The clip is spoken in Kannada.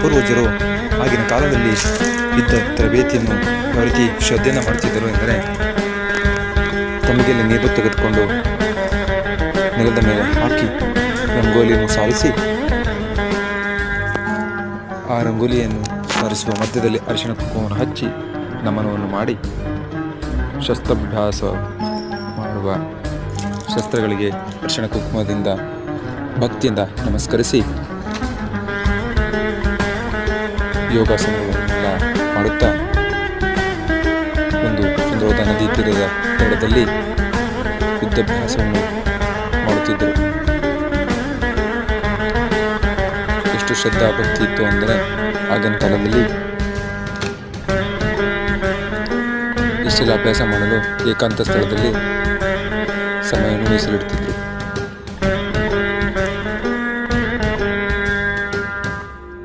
ಪೂರ್ವಜರು ಆಗಿನ ಕಾಲದಲ್ಲಿ ಇದ್ದ ತರಬೇತಿಯನ್ನು ಯಾವ ರೀತಿ ಶ್ರದ್ಧೆಯನ್ನು ಮಾಡ್ತಿದ್ದರು ಎಂದರೆ ತಮಗೆಲ್ಲಿ ನೀರು ತೆಗೆದುಕೊಂಡು ನೆಲದ ಮೇಲೆ ಹಾಕಿ ರಂಗೋಲಿಯನ್ನು ಸಾರಿಸಿ ಆ ರಂಗೋಲಿಯನ್ನು ಸಾರಿಸುವ ಮಧ್ಯದಲ್ಲಿ ಅರಿಶಿನ ಕುಂಕುಮವನ್ನು ಹಚ್ಚಿ ನಮನವನ್ನು ಮಾಡಿ ಶಸ್ತ್ರಾಭ್ಯಾಸ ಮಾಡುವ ಶಸ್ತ್ರಗಳಿಗೆ ಅರಿಶಿಣ ಕುಂಕುಮದಿಂದ ಭಕ್ತಿಯಿಂದ ನಮಸ್ಕರಿಸಿ ಯೋಗಾಸನಗಳನ್ನೆಲ್ಲ ಮಾಡುತ್ತಾ ಒಂದು ಸುಂದರವಾದ ನದಿ ತೀರದ ದಡದಲ್ಲಿ ಯುದ್ಧಾಭ್ಯಾಸವನ್ನು ಮಾಡುತ್ತಿದ್ದರು. ಎಷ್ಟು ಶ್ರದ್ಧಾ ಭಕ್ತಿ ಇತ್ತು ಅಂದರೆ ಆಗಿನ ಕಾಲದಲ್ಲಿ ಇಷ್ಟೆಲ್ಲ ಅಭ್ಯಾಸ ಮಾಡಲು ಏಕಾಂತ ಸ್ಥಳದಲ್ಲಿ ಸಮಯವನ್ನು ಮೀಸಲಿಡುತ್ತಿದ್ದರು